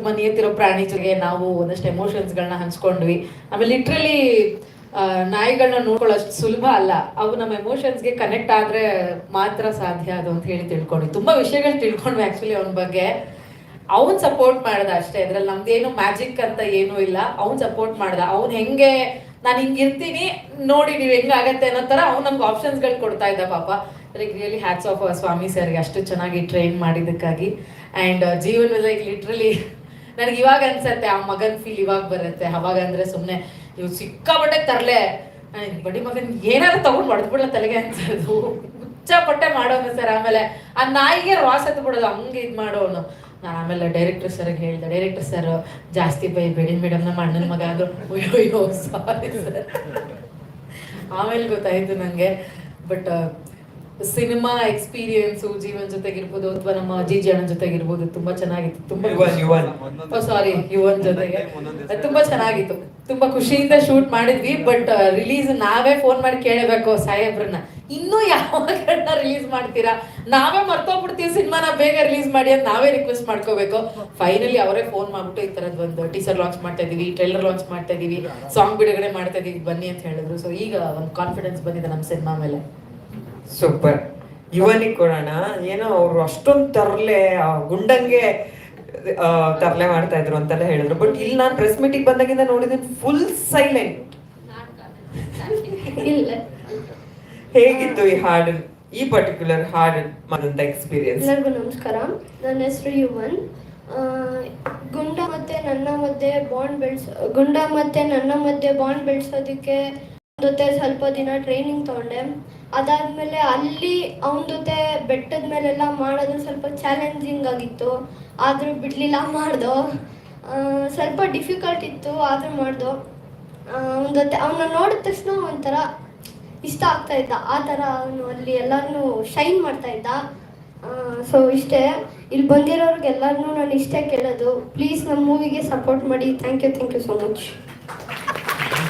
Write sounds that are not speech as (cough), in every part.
ತುಂಬಾ ನಿಯತ್ತಿರೋ ಪ್ರಾಣಿ ಜೊತೆಗೆ ನಾವು ಒಂದಷ್ಟು ಎಮೋಷನ್ಸ್ಗಳನ್ನ ಹಂಚ್ಕೊಂಡ್ವಿ. ಆಮೇಲೆ ಲಿಟ್ರಲಿ ನಾಯಿಗಳನ್ನ ನೋಡ್ಕೊಳ್ಳೋಷ್ಟು ಸುಲಭ ಅಲ್ಲ. ಅವು ನಮ್ಮ ಎಮೋಷನ್ಸ್ಗೆ ಕನೆಕ್ಟ್ ಆದ್ರೆ ಮಾತ್ರ ಸಾಧ್ಯ ಅದು ಅಂತ ಹೇಳಿ ತಿಳ್ಕೊಂಡ್ವಿ. ತುಂಬಾ ವಿಷಯಗಳು ತಿಳ್ಕೊಂಡ್ವಿ ಆಕ್ಚುಲಿ ಅವನ ಬಗ್ಗೆ. ಅವನ್ ಸಪೋರ್ಟ್ ಮಾಡ್ದ ಅಷ್ಟೇ. ಇದ್ರಲ್ಲಿ ನಮ್ದೇನು ಮ್ಯಾಜಿಕ್ ಅಂತ ಏನೂ ಇಲ್ಲ. ಅವ್ನ್ ಸಪೋರ್ಟ್ ಮಾಡ್ದ. ಅವ್ನ್ ಹೆಂಗೆ, ನಾನು ಹಿಂಗ್ ಇರ್ತೀನಿ, ನೋಡಿ ನೀವ್ ಹೆಂಗಾಗತ್ತೆ ಅನ್ನೋ ತರ ಅವ್ನು ನಮ್ಗೆ ಆಪ್ಷನ್ಸ್ಗಳು ಕೊಡ್ತಾ ಇದ್ದ ಪಾಪ. Like really hats off Swamy ಸರ್ಗೆ ಅಷ್ಟು ಚೆನ್ನಾಗಿ ಟ್ರೈನ್ ಮಾಡಿದ್ದಕ್ಕಾಗಿ. ಆ್ಯಂಡ್ ಜೀವನ ಲೈಕ್ ಲಿಟ್ರಲಿ ನನಗೆ ಇವಾಗ ಅನ್ಸತ್ತೆ, ಆ ಮಗನ್ ಫೀಲ್ ಇವಾಗ ಬರುತ್ತೆ. ಅವಾಗ ಅಂದ್ರೆ ಸುಮ್ಮನೆ ಇವ್ ಸಿಕ್ಕಾಪಟ್ಟೆ ತರಲೆ. ಬಡಿ ಮಗನ್ ಏನಾದ್ರು ತಗೊಂಡ್ ಹೊಡೆದ್ಬಿಡ್ಲ ತಲೆಗೆ ಅನ್ಸೋದು. ಹುಚ್ಚಪಟ್ಟೆ ಮಾಡೋನು ಸರ್ ಆಮೇಲೆ. ಆ ನಾಯಿಗೆ ಎತ್ತು ಬಿಡೋದು, ಹಂಗೆ ಇದು ಮಾಡೋನು. ನಾನು ಆಮೇಲೆ ಡೈರೆಕ್ಟರ್ ಸರ್ಗೆ ಹೇಳ್ದೆ ಡೈರೆಕ್ಟರ್ ಸರ್ ಜಾಸ್ತಿ ಬೈ ಬೇಡಿ ಮೇಡಮ್ ನಮ್ಮ ಅಣ್ಣನ ಮಗ ಅಂದ್ರು ಅಯ್ಯೋ ಅಯ್ಯೋ ಸಾರಿ ಸರ್ ಆಮೇಲೆ ಗೊತ್ತಾಯ್ತು ನನಗೆ ಬಟ್ ಸಿನಿಮಾ ಎಕ್ಸ್ಪೀರಿಯನ್ಸ್ ಜೀವನ್ ಜೊತೆಗಿರ್ಬೋದು ಅಥವಾ ನಮ್ಮ ಅಜ್ಜಿ ಜೊತೆ ಜೊತೆಗಿರ್ಬೋದು ತುಂಬಾ ಚೆನ್ನಾಗಿತ್ತು. ತುಂಬಾ ಸಾರಿ ಯುವನ್. ಜೊತೆಗೆ. ತುಂಬಾ ಚೆನ್ನಾಗಿತ್ತು. ತುಂಬಾ ಖುಷಿಯಿಂದ ಶೂಟ್ ಮಾಡಿದ್ವಿ ಬಟ್ ರಿಲೀಸ್ ನಾವೇ ಫೋನ್ ಮಾಡಿ ಕೇಳಬೇಕು ಸಾಹೇಬ್ರನ್ನ. ಇನ್ನೂ ಯಾವಾಗ ರಿಲೀಸ್ ಮಾಡ್ತೀರಾ? ನಾವೇ ಮರ್ತೋಗ್ಬಿಡ್ತೀವಿ ಸಿನಿಮಾನ ಬೇಗ ರಿಲೀಸ್ ಮಾಡಿ ಅಂತ ನಾವೇ ರಿಕ್ವೆಸ್ಟ್ ಮಾಡ್ಕೋಬೇಕು. ಫೈನಲಿ ಅವರೇ ಫೋನ್ ಮಾಡ್ಬಿಟ್ಟು ಈ ತರದ್ ಒಂದು ಟೀಸರ್ ಲಾಂಚ್ ಮಾಡ್ತಾ ಇದೀವಿ ಟ್ರೈಲರ್ ಲಾಂಚ್ ಮಾಡ್ತಾ ಇದೀವಿ ಸಾಂಗ್ ಬಿಡುಗಡೆ ಮಾಡ್ತಾ ಇದೀವಿ ಬನ್ನಿ ಅಂತ ಹೇಳಿದ್ರು. ಸೊ ಈಗ ಒಂದು ಕಾನ್ಫಿಡೆನ್ಸ್ ಬಂದಿದೆ ನಮ್ಮ ಸಿನಿಮಾ ಮೇಲೆ. ಸೂಪರ್. ಇವನಿಗೆ ಕೊಡೋಣ. ಏನೋ ಅವ್ರು ಅಷ್ಟೊಂದು ತರಲೆ ಗುಂಡಂಗೆ ತರಲೆ ಮಾಡ್ತಾ ಇದ್ರು ಅಂತೆಲ್ಲ ಹೇಳಿದ್ರು. ಬಟ್ ಇಲ್ಲಿ ನಾನು ಪ್ರೆಸ್ ಮೀಟಿಂಗ್ ಬಂದಾಗಿಂದ ನೋಡಿದ್ದೀನಿ ಫುಲ್ ಸೈಲೆಂಟ್ ಹೇಗಿತ್ತು ಈ ಹಾಡು ಈ ಪರ್ಟಿಕ್ಯುಲರ್ ಹಾಡು ಮಾಡಿದಂತ ಎಕ್ಸ್ಪೀರಿಯನ್ಸ್ ಎಲ್ಲರಿಗೂ ನಮಸ್ಕಾರ. ನನ್ನ ಹೆಸರು ಯುವನ್. ಗುಂಡ ಮತ್ತೆ ನನ್ನ ಮಧ್ಯೆ ಬಾಂಡ್ ಬೆಳೆಸ ಗುಂಡ ಮತ್ತೆ ನನ್ನ ಮಧ್ಯೆ ಬಾಂಡ್ ಬೆಳೆಸೋದಕ್ಕೆ ಜೊತೆ ಸ್ವಲ್ಪ ದಿನ ಟ್ರೈನಿಂಗ್ ತಗೊಂಡೆ. ಅದಾದ್ಮೇಲೆ ಅಲ್ಲಿ ಅವನ ಜೊತೆ ಬೆಟ್ಟದ ಮೇಲೆಲ್ಲ ಮಾಡೋದು ಸ್ವಲ್ಪ ಚಾಲೆಂಜಿಂಗ್ ಆಗಿತ್ತು. ಆದರೂ ಬಿಡಲಿಲ್ಲ ಮಾಡ್ದೋ. ಸ್ವಲ್ಪ ಡಿಫಿಕಲ್ಟ್ ಇತ್ತು, ಆದರೂ ಮಾಡ್ದೋ. ಅವನ ಜೊತೆ ಅವನ್ನ ನೋಡಿದ ತಕ್ಷಣ ಒಂಥರ ಇಷ್ಟ ಆಗ್ತಾ ಇದ್ದ. ಆ ಥರ ಅವನು ಅಲ್ಲಿ ಎಲ್ಲರನ್ನೂ ಶೈನ್ ಮಾಡ್ತಾ ಇದ್ದ. ಸೊ ಇಷ್ಟೇ. ಇಲ್ಲಿ ಬಂದಿರೋರಿಗೆ ಎಲ್ಲರನ್ನೂ ನಾನು ಇಷ್ಟೇ ಕೇಳೋದು. ಪ್ಲೀಸ್ ನಮ್ಮ ಮೂವಿಗೆ ಸಪೋರ್ಟ್ ಮಾಡಿ. Thank you thank you so much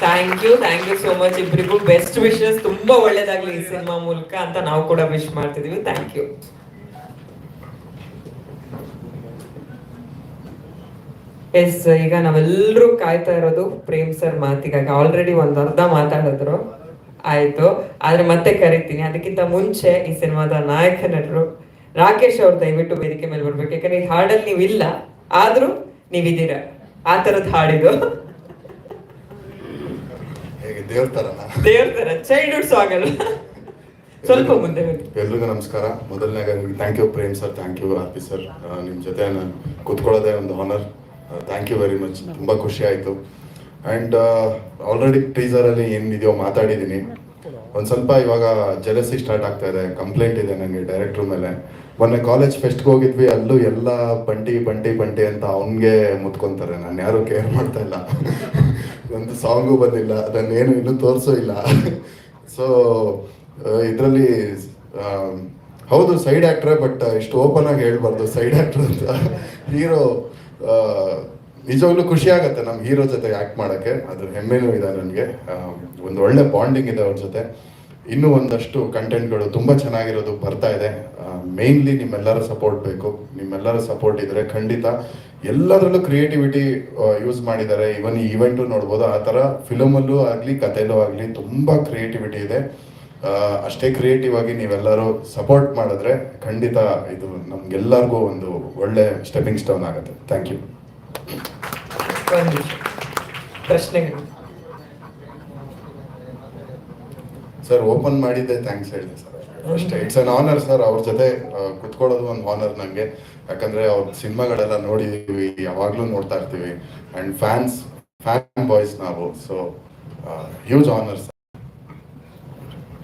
thank you thank you so much ಇಬ್ಬರಿಗೂ ಬೆಸ್ಟ್ ವಿಶಸ್ ತುಂಬಾ ಒಳ್ಳೇದಾಗ್ಲಿ ಈ ಸಿನಿಮಾ ಮೂಲಕ ಅಂತ ನಾವು ಕೂಡ ವಿಶ್ ಮಾಡ್ತಿದೀವಿ. ಥ್ಯಾಂಕ್ ಯು ಎಸ್ ಈಗ ನಾವೆಲ್ಲರೂ ಕಾಯ್ತಾ ಇರೋದು ಪ್ರೇಮ್ ಸರ್ ಮಾತಿಗಾಗಿ. ಆಲ್ರೆಡಿ ಒಂದ್ ಅರ್ಧ ಮಾತಾಡಿದ್ರು. ಆಯ್ತು. ಆದ್ರೆ ಮತ್ತೆ ಕರಿತೀನಿ. ಅದಕ್ಕಿಂತ ಮುಂಚೆ ಈ ಸಿನಿಮಾದ ನಾಯಕ ನಟರು ರಾಕೇಶ್ ಅವ್ರ ದಯವಿಟ್ಟು ವೇದಿಕೆ ಮೇಲೆ ಬರ್ಬೇಕು. ಯಾಕಂದ್ರೆ ಈ ಹಾಡಲ್ಲಿ ನೀವಿಲ್ಲ ಆದ್ರೂ ನೀವಿದ್ದೀರಾ. ಆ ತರದ್ ಹಾಡಿದು. ದೇವ್ರ ಥರನಾ ದೇವ್ರ ತರ ಚೈಲ್ಡ್ಹುಡ್ ಸಾಂಗ್ ಅಲ್ಲ. ಸ್ವಲ್ಪ ಮುಂದೆ ಎಲ್ರಿಗೂ ನಮಸ್ಕಾರ. ಮೊದಲನೇಗೆ thank you Prem sir thank you R P sir ನಿಮ್ಮ ಜೊತೆ ನಾನು ಕೂತ್ಕೊಳ್ಳೋದೇ ಒಂದು honour thank you very much ತುಂಬ ಖುಷಿ ಆಯಿತು. ಆ್ಯಂಡ್ ಆಲ್ರೆಡಿ ಟೀಸರಲ್ಲಿ ಏನಿದೆಯೋ ಮಾತಾಡಿದ್ದೀನಿ ಒಂದು ಸ್ವಲ್ಪ ಇವಾಗ ಜಲಸಿ ಸ್ಟಾರ್ಟ್ ಆಗ್ತಾ ಇದೆ ಕಂಪ್ಲೇಂಟ್ ಇದೆ ನನಗೆ ಡೈರೆಕ್ಟ್ರ್ ಮೇಲೆ ಮೊನ್ನೆ ಕಾಲೇಜ್ ಫೆಸ್ಟ್ಗೆ ಹೋಗಿದ್ವಿ ಅಲ್ಲೂ ಎಲ್ಲ ಬಂಟಿ ಬಂಟಿ ಬಂಟಿ ಅಂತ ಅವನಿಗೆ ಮುತ್ಕೊಂತಾರೆ. ನಾನು ಯಾರು ಕೇರ್ ಮಾಡ್ತಾ ಇಲ್ಲ. ಒಂದು ಸಾಂಗು ಬಂದಿಲ್ಲ ಅದನ್ನೇನು ಇನ್ನೂ ತೋರಿಸೋ ಇಲ್ಲ. ಸೊ ಇದರಲ್ಲಿ ಹೌದು ಸೈಡ್ ಆಕ್ಟ್ರೆ ಬಟ್ ಇಷ್ಟು ಓಪನ್ ಆಗಿ ಹೇಳ್ಬಾರ್ದು ಸೈಡ್ ಆಕ್ಟರ್ ಅಂತ. ಹೀರೋ ನಿಜವಾಗ್ಲೂ ಖುಷಿ ಆಗುತ್ತೆ ನಮ್ಮ ಹೀರೋ ಜೊತೆ ಆ್ಯಕ್ಟ್ ಮಾಡೋಕ್ಕೆ. ಅದ್ರ ಹೆಮ್ಮೆನೂ ಇದೆ ನನಗೆ. ಒಂದು ಒಳ್ಳೆ ಬಾಂಡಿಂಗ್ ಇದೆ ಅವ್ರ ಜೊತೆ. ಇನ್ನೂ ಒಂದಷ್ಟು ಕಂಟೆಂಟ್ಗಳು ತುಂಬ ಚೆನ್ನಾಗಿರೋದು ಬರ್ತಾ ಇದೆ. ಮೇಯ್ನ್ಲಿ ನಿಮ್ಮೆಲ್ಲರ ಸಪೋರ್ಟ್ ಬೇಕು. ನಿಮ್ಮೆಲ್ಲರ ಸಪೋರ್ಟ್ ಇದ್ರೆ ಖಂಡಿತ ಎಲ್ಲದರಲ್ಲೂ ಕ್ರಿಯೇಟಿವಿಟಿ ಯೂಸ್ ಮಾಡಿದ್ದಾರೆ. ಈವನ್ ಈ ಇವೆಂಟು ನೋಡ್ಬೋದು. ಆ ಥರ ಫಿಲಮಲ್ಲೂ ಆಗಲಿ, ಕಥೆಯಲ್ಲೂ ಆಗಲಿ ತುಂಬ ಕ್ರಿಯೇಟಿವಿಟಿ ಇದೆ. ಅಷ್ಟೇ ಕ್ರಿಯೇಟಿವ್ ಆಗಿ ನೀವೆಲ್ಲರೂ ಸಪೋರ್ಟ್ ಮಾಡಿದ್ರೆ ಖಂಡಿತ ಇದು ನಮ್ಗೆಲ್ಲರಿಗೂ ಒಂದು ಒಳ್ಳೆ ಸ್ಟೆಪಿಂಗ್ ಸ್ಟೋನ್ ಆಗುತ್ತೆ. ಥ್ಯಾಂಕ್ ಯು ಪ್ರಶ್ನೆಗಳು ಸರ್, ಓಪನ್ ಮಾಡಿದ್ದೆ ಥ್ಯಾಂಕ್ಸ್ ಹೇಳಿದೆ ಸರ್. ಅಷ್ಟೇ ಇಟ್ಸ್ ಅನ್ ಆನರ್ ಸರ್, ಅವ್ರ ಜೊತೆ ಕುತ್ಕೊಳ್ಳೋದು ಒಂದು ಆನರ್ ನಂಗೆ. ಯಾಕಂದ್ರೆ ಅವ್ರ ಸಿನಿಮಾಗಳೆಲ್ಲ ನೋಡಿದೀವಿ, ಯಾವಾಗಲೂ ನೋಡ್ತಾ ಇರ್ತೀವಿ. ಅಂಡ್ ಫ್ಯಾನ್ಸ್ ಫ್ಯಾನ್ ಬಾಯ್ಸ್ ನಾವು so huge honour sir.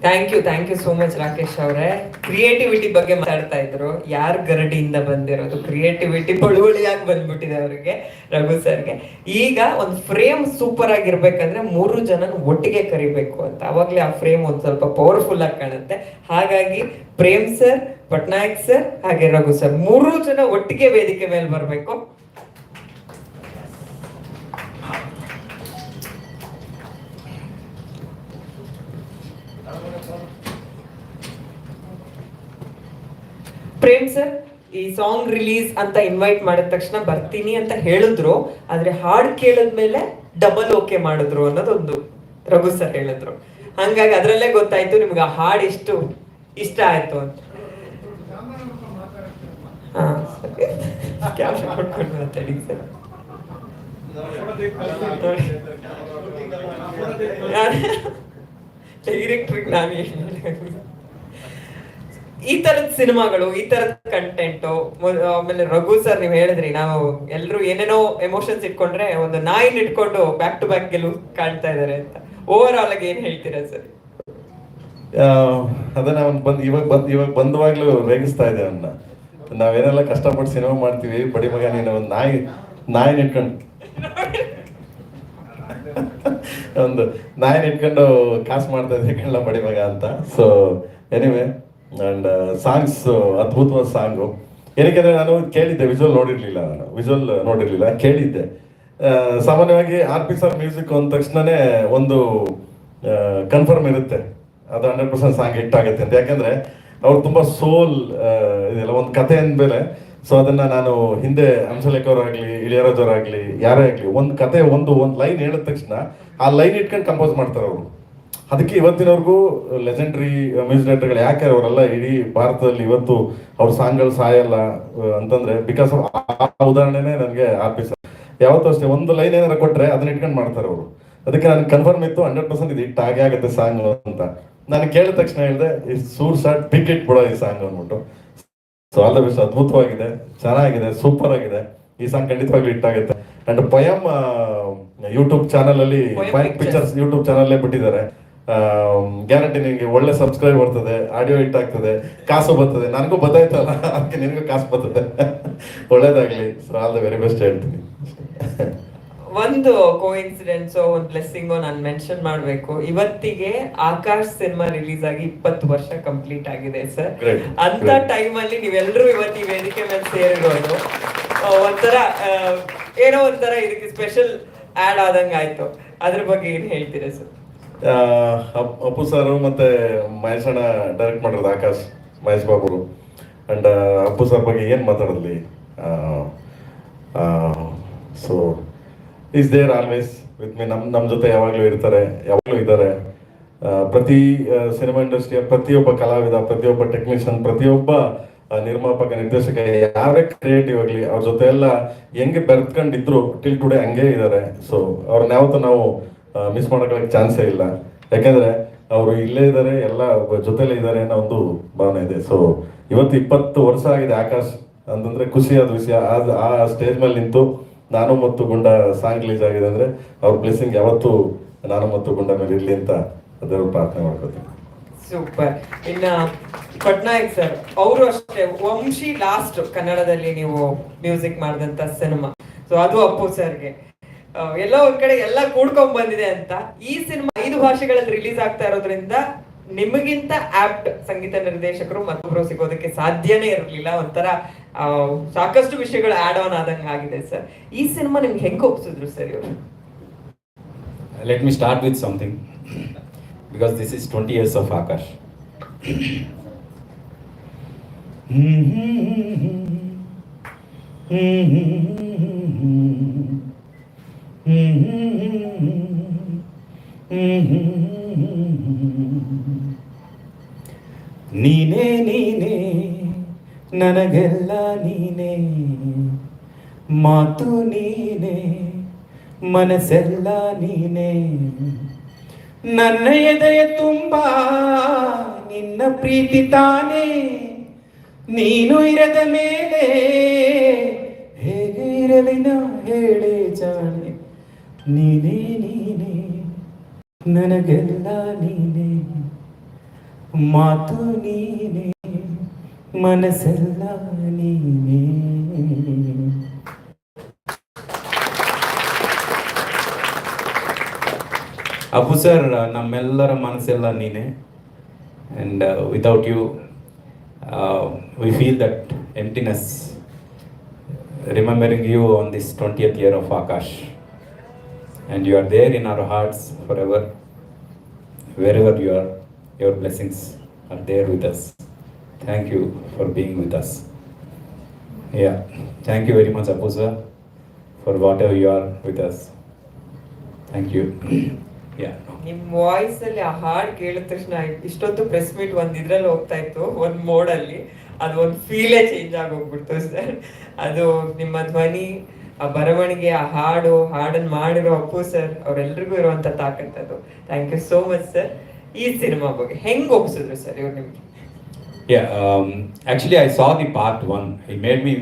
Thank you thank you so much Rakesh ಅವರೇ. ಕ್ರಿಯೇಟಿವಿಟಿ ಬಗ್ಗೆ ಮಾತಾಡ್ತಾ ಇದ್ರು. ಯಾರ ಗರಡಿಯಿಂದ ಬಂದಿರೋದು? ಕ್ರಿಯೇಟಿವಿಟಿ ಬಳುವಳಿಯಾಗಿ ಬಂದ್ಬಿಟ್ಟಿದೆ ಅವರಿಗೆ, ರಘು ಸರ್ಗೆ? ಈಗ ಒಂದು ಫ್ರೇಮ್ ಸೂಪರ್ ಆಗಿರ್ಬೇಕಂದ್ರೆ ಮೂರು ಜನ ಒಟ್ಟಿಗೆ ಕರಿಬೇಕು ಅಂತ. ಅವಾಗ್ಲೇ ಆ ಫ್ರೇಮ್ ಒಂದ್ ಸ್ವಲ್ಪ ಪವರ್ಫುಲ್ ಆಗಿ ಕಾಣುತ್ತೆ. ಹಾಗಾಗಿ ಪ್ರೇಮ್ ಸರ್, ಪಟ್ನಾಯಕ್ ಸರ್, ಹಾಗೆ ರಘು ಸರ್, ಮೂರು ಜನ ಒಟ್ಟಿಗೆ ವೇದಿಕೆ ಮೇಲೆ ಬರಬೇಕು. ಪ್ರೇಮ್ ಸರ್ ಈ ಸಾಂಗ್ ರಿಲೀಸ್ ಅಂತ ಇನ್ವೈಟ್ ಮಾಡಿದ ತಕ್ಷಣ ಬರ್ತೀನಿ ಅಂತ ಹೇಳಿದ್ರು. ಆದ್ರೆ ಹಾಡ್ ಕೇಳಿದ್ಮೇಲೆ ಡಬಲ್ ಓಕೆ ಮಾಡಿದ್ರು ಅನ್ನೋದೊಂದು ರಘು ಸರ್ ಹೇಳಿದ್ರು. ಹಂಗಾಗಿ ಅದ್ರಲ್ಲೇ ಗೊತ್ತಾಯ್ತು ನಿಮ್ಗೆ ಆ ಹಾಡ್ ಎಷ್ಟು ಇಷ್ಟ ಆಯ್ತು ಅಂತ. ಮಾತಾಡಿ ಸರ್ ಡೈರೆಕ್ಟ್ರಿಗೆ ನಾನು ಈ ತರದ ಸಿನಿಮಾಗಳು, ಈ ತರದ ಕಂಟೆಂಟ್ ಆಮೇಲೆ ರಘು ಸರ್ ನೀವ್ ಹೇಳಿದ್ರಿ, ನಾವು ಎಲ್ರು ಏನೇನೋ ಎಮೋಷನ್ಸ್ ಇಟ್ಕೊಂಡ್ರೆ ಒಂದು ನಾಯಿನ ಇಟ್ಕೊಂಡು ಬ್ಯಾಕ್ ಟು ಬ್ಯಾಕ್ ಗೆಲುವು ಕಾಣ್ತಾ ಇದಾರೆ ಅಂತ. ಓವರ್ ಆಲ್ ಆಗಿ ಏನ್ ಹೇಳ್ತೀರಾ ಸರ್? ಅದನ್ನ ಅವ್ನು ಬಂದ್, ಇವಾಗ ಬಂದ್, ಇವಾಗ ಬಂದವಾಗ್ಲೂ ರೇಗಿಸ್ತಾ ಇದೆ ಅವನ್ನ ನಾವೇನೆಲ್ಲ ಕಷ್ಟಪಟ್ಟು ಸಿನಿಮಾ ಮಾಡ್ತೀವಿ, ಬಡಿ ಮಗ ನೀನು (laughs) ಒಂದು ನಾಯಿ, ನಾಯಿನ ಇಟ್ಕೊಂಡು. ಒಂದು ನಾಯಿನ ಇಟ್ಕೊಂಡು ಕಾಸು ಮಾಡ್ತಾ ಇದ್ದೆ ಕಣ್ಣ ಬಡಿ ಮಗ ಅಂತ. ಸೊ ಎನಿವೆ ಅಂಡ್ ಸಾಂಗ್ಸ್ ಅದ್ಭುತವಾದ ಸಾಂಗು ಏನಕ್ಕೆ ನಾನು ಕೇಳಿದ್ದೆ ವಿಜುವಲ್ ನೋಡಿರಲಿಲ್ಲ ನಾನು. ವಿಜುವಲ್ ನೋಡಿರಲಿಲ್ಲ, ಕೇಳಿದ್ದೆ. ಸಾಮಾನ್ಯವಾಗಿ ಆರ್ ಪಿ ಸರ್ ಮ್ಯೂಸಿಕ್ ಅಂದ ತಕ್ಷಣನೇ ಒಂದು ಕನ್ಫರ್ಮ್ ಇರುತ್ತೆ. ಅದು ಹಂಡ್ರೆಡ್ ಪರ್ಸೆಂಟ್ ಸಾಂಗ್ ಹಿಟ್ ಆಗುತ್ತೆ ಅಂತ. ಯಾಕೆಂದರೆ ಅವ್ರು ತುಂಬ ಸೋಲ್ ಇದೆಲ್ಲ ಒಂದು ಕತೆ ಅಂದಮೇಲೆ ಸೊ ಅದನ್ನು ನಾನು ಹಿಂದೆ ಹಂಸಲೇಖ ಅವರಾಗ್ಲಿ, ಇಳಿಯರಾಜ್ ಆಗಲಿ ಯಾರೇ ಆಗಲಿ, ಒಂದು ಕತೆ ಒಂದು ಒಂದು ಲೈನ್ ಹೇಳಿದ ತಕ್ಷಣ ಆ ಲೈನ್ ಇಟ್ಕೊಂಡು ಕಂಪೋಸ್ ಮಾಡ್ತಾರೆ ಅವರು. ಅದಕ್ಕೆ ಇವತ್ತಿನವರೆಗೂ ಲೆಜೆಂಡ್ರಿ ಮ್ಯೂಸಿಕ್ ಡೈರೆಕ್ಟರ್ಗಳು ಯಾಕೆ ಅವರೆಲ್ಲ ಇಡೀ ಭಾರತದಲ್ಲಿ ಇವತ್ತು ಅವ್ರ ಸಾಂಗ್ಗಳು ಸಾಯಲ್ಲ ಅಂತಂದ್ರೆ ಬಿಕಾಸ್ ಆ ಉದಾಹರಣೆನೇ ನನಗೆ ಸರ್ ಯಾವತ್ತೂ ಅಷ್ಟೇ ಒಂದು ಲೈನ್ ಏನಾರ ಕೊಟ್ರೆ ಅದನ್ನ ಇಟ್ಕೊಂಡು ಮಾಡ್ತಾರೆ ಅವರು. ಅದಕ್ಕೆ ನನಗೆ ಕನ್ಫರ್ಮ್ ಇತ್ತು ಹಂಡ್ರೆಡ್ ಪರ್ಸೆಂಟ್ ಇದು ಇಟ್ಟು ಆಗೇ ಆಗುತ್ತೆ ಸಾಂಗ್ ಅಂತ. ನಾನು ಕೇಳಿದ ತಕ್ಷಣ ಹೇಳಿದೆ ಈ ಸೂರ್ ಸಾಟ್ ಬಿಗ್ ಇಟ್ ಬಿಡೋ ಈ ಸಾಂಗ್ ಅಂದ್ಬಿಟ್ಟು. ಸೊ ಆಲ್ ದ ಬೆಸ್ಟ್ ಅದ್ಭುತವಾಗಿದೆ ಚೆನ್ನಾಗಿದೆ ಸೂಪರ್ ಆಗಿದೆ. ಈ ಸಾಂಗ್ ಖಂಡಿತವಾಗ್ಲೂ ಹಿಟ್ ಆಗುತ್ತೆ. ಅಂಡ್ ಪಯಂ ಯೂಟ್ಯೂಬ್ ಚಾನಲ್ ಅಲ್ಲಿ. ಪಿಕ್ಚರ್ಸ್ ಯೂಟ್ಯೂಬ್ ಚಾನಲ್ ಬಿಟ್ಟಿದ್ದಾರೆ. ಗ್ಯಾರಂಟಿ ನಿನಗೆ ಒಳ್ಳೆ ಸಬ್ಸ್ಕ್ರೈಬ್ ಬರ್ತದೆ ಆಡಿಯೋ ಹಿಟ್ ಆಗ್ತದೆ ಕಾಸು ಬರ್ತದೆ. ನನಗೂ ಬತ್ತಾಯ್ತಲ್ಲ ಅದಕ್ಕೆ ನಿನಗೂ ಕಾಸು ಬರ್ತದೆ. (laughs) ಒಳ್ಳೇದಾಗ್ಲಿ. So all the very best ಹೇಳ್ತೀನಿ. ಒಂದು ಕೋಇನ್ಸಿಡೆನ್ಸ್ ಒಂದು ಬ್ಲೆಸ್ಸಿಂಗ್ ನಾನು ಮೆನ್ಷನ್ ಮಾಡಬೇಕು. ಇವತ್ತಿಗೆ ಆಕಾಶ್ ಸಿನಿಮಾ ರಿಲೀಸ್ ಆಗಿ ಇಪ್ಪತ್ತು ವರ್ಷ ಕಂಪ್ಲೀಟ್ ಆಗಿದೆ ಸರ್ ಅಂತ. ಟೈಮ್ ಅಲ್ಲಿ ನೀವೆಲ್ಲರೂ ಇವತ್ತು ಈ ವೇದಿಕೆ ಮೇಲೆ ಸೇರಿರೋದು. ಒಂಥರ ಏನೋ ಒಂಥರ ಇದಕ್ಕೆ ಸ್ಪೆಷಲ್ ಆಡ್ ಆದಂಗೆ ಆಯ್ತು ಅದ್ರ ಬಗ್ಗೆ ಏನ್ ಹೇಳ್ತೀರಾ ಸರ್ ಅಪ್ಪು ಸರ್ ಮತ್ತೆ ಮಹೇಶ್ ಅಣ್ಣ ಡೈರೆಕ್ಟ್ ಮಾಡಿರೋದು ಆಕಾಶ್, ಮಹೇಶ್ ಬಾಬು ಅಂಡ್ ಅಪ್ಪು ಸರ್ ಬಗ್ಗೆ ಏನು ಮಾತಾಡಲಿ so is there always with me ನಮ್ಮ ನಮ್ಮ ಜೊತೆ ಯಾವಾಗಲೂ ಇರ್ತಾರೆ, ಯಾವಾಗಲೂ ಇದ್ದಾರೆ. ಪ್ರತಿ ಸಿನಿಮಾ ಇಂಡಸ್ಟ್ರಿಯ ಪ್ರತಿಯೊಬ್ಬ ಕಲಾವಿದ, ಪ್ರತಿಯೊಬ್ಬ ಟೆಕ್ನಿಷಿಯನ್ ಪ್ರತಿಯೊಬ್ಬ ನಿರ್ಮಾಪಕ, ನಿರ್ದೇಶಕ, ಯಾರೇ ಕ್ರಿಯೇಟಿವ್ ಆಗಲಿ, ಅವ್ರ ಜೊತೆ ಎಲ್ಲ ಹೆಂಗೆ ಬೆರೆತ್ಕೊಂಡಿದ್ರು ಟಿಲ್ ಟುಡೇ ಹಂಗೆ ಇದ್ದಾರೆ. ಸೊ ಅವ್ರನ್ನ ಯಾವತ್ತೂ ನಾವು ಮಿಸ್ ಮಾಡೋಕ್ಕೆ ಚಾನ್ಸೇ ಇಲ್ಲ. ಯಾಕಂದ್ರೆ ಅವರು ಇಲ್ಲೇ ಇದ್ದಾರೆ ಎಲ್ಲ ಜೊತೆಲೇ ಇದ್ದಾರೆ ಅನ್ನೋ ಒಂದು ಭಾವನೆ ಇದೆ. ಸೊ ಇವತ್ತು ಇಪ್ಪತ್ತು ವರ್ಷ ಆಗಿದೆ ಆಕಾಶ್ ಅಂತಂದ್ರೆ ಖುಷಿಯಾದ ವಿಷಯ. ಆ- ಸ್ಟೇಜ್ ಮೇಲೆ ನಿಂತು ನಾನು ಮತ್ತು ಗುಂಡ ಸಾಂಗ್ ರಿಲೀಸ್ ಆಗಿದೆ ಅಂದ್ರೆ ಅವ್ರ ಬ್ಲೆಸ್ಸಿಂಗ್ ಯಾವತ್ತೂ ನಾನು ಮತ್ತು ಗುಂಡ ಮೇಲೆ ಇರ್ಲಿ ಅಂತ ಅದರ ಪ್ರಾರ್ಥನೆ ಮಾಡ್ಕೋತೀನಿ. ಸೂಪರ್ ಇನ್ನ ಪಟ್ನಾಯಕ್ ಸರ್ ಅವರು ಅಷ್ಟೇ, ವಂಶಿ ಲಾಸ್ಟ್ ಕನ್ನಡದಲ್ಲಿ ನೀವು ಮ್ಯೂಸಿಕ್ ಮಾಡಿದಂತ ಸಿನಿಮಾ ಸೊ ಅದು ಅಪ್ಪು ಸರ್ಗೆ ಎಲ್ಲೋ ಒಂದ್ ಕಡೆ ಎಲ್ಲ ಕೂಡ್ಕೊಂಡ್ ಬಂದಿದೆ ಅಂತ. ಈ ಸಿನಿಮಾ ಐದು ಭಾಷೆಗಳಲ್ಲಿ ರಿಲೀಸ್ ಆಗ್ತಾ ಇರೋದ್ರಿಂದ ನಿಮಗಿಂತ ಆಪ್ಟ್ ಸಂಗೀತ ನಿರ್ದೇಶಕರು ಮತ್ತೊಬ್ಬರು ಸಿಗೋದಕ್ಕೆ ಸಾಧ್ಯನೇ ಇರಲಿಲ್ಲ. ಒಂಥರ ಸಾಕಷ್ಟು ವಿಷಯಗಳು ಆಡ್ ಆನ್ ಆದಂಗ ಆಗಿದೆ ಸರ್. ಈ ಸಿನಿಮಾ ನಿಮ್ಗೆ ಹೆಂಗ್ ಒಪ್ಸಿದ್ರು ಸರ್ ಇವರು? Let me start with something. Because this is 20 years of Akash. ನೀನೇ ನೀನೇ, ನನಗೆಲ್ಲ ನೀನೇ. ಮಾತು ನೀನೇ, ಮನಸ್ಸೆಲ್ಲ ನೀನೇ. ನನ್ನ ಎದೆಯ ತುಂಬ, ನಿನ್ನ ಪ್ರೀತಿ ತಾನೇ. ನೀನು ಇರದ ಮೇಲೆ, ಹೇಗೆ ಇರಲಿನ ಹೇಳಿ ಜಾಣೆ. ನೀನೇ ನೀನೇ, ನನಗೆಲ್ಲ ನೀನೇ. ಮಾತು ನೀನೇ, ಮನಸ್ಸೆಲ್ಲ ನೀನೇ. ಅಪ್ಪು ಸರ್, ನಮ್ಮೆಲ್ಲರ ಮನಸ್ಸೆಲ್ಲ ನೀನೆ. And without you we feel that emptiness remembering you on this twentieth year of Akash and you are there in our hearts forever. Wherever you are, your blessings are there with us. Thank you for being with us. Yeah, thank you very much, Apu sir, for whatever you are with us. Thank you. yeah. ನಿಮ್ voice ಅಲ್ಲಿ ಆ ಹಾಡ್ ಕೇಳಿದ ತಕ್ಷಣ ಇಷ್ಟೊತ್ತು press meet ಒಂದ್ ಇದ್ರಲ್ಲಿ ಹೋಗ್ತಾ ಇತ್ತು ಒಂದ್ ಮೋಡ್ ಅಲ್ಲಿ ಅದು ಒಂದ್ ಫೀಲೇ ಚೇಂಜ್ ಆಗೋಗ್ಬಿಡ್ತು ಸರ್ ಅದು ನಿಮ್ಮ ಧ್ವನಿ ಆ ಬರವಣಿಗೆ ಆ ಹಾಡು ಹಾಡನ್ ಮಾಡಿರೋ ಅಪ್ಪು ಸರ್ ಅವ್ರೆಲ್ರಿಗೂ ಇರುವಂತ ತಾಕತ್ ಅದು thank you so much sir ಈ ಸಿನಿಮಾ ಬಗ್ಗೆ ಹೆಂಗ್ ಒಪ್ಸಿದ್ರು ಸರ್ ಇವ್ರು ನಿಮ್ಗೆ Yeah, um, actually, I saw the part one. He made me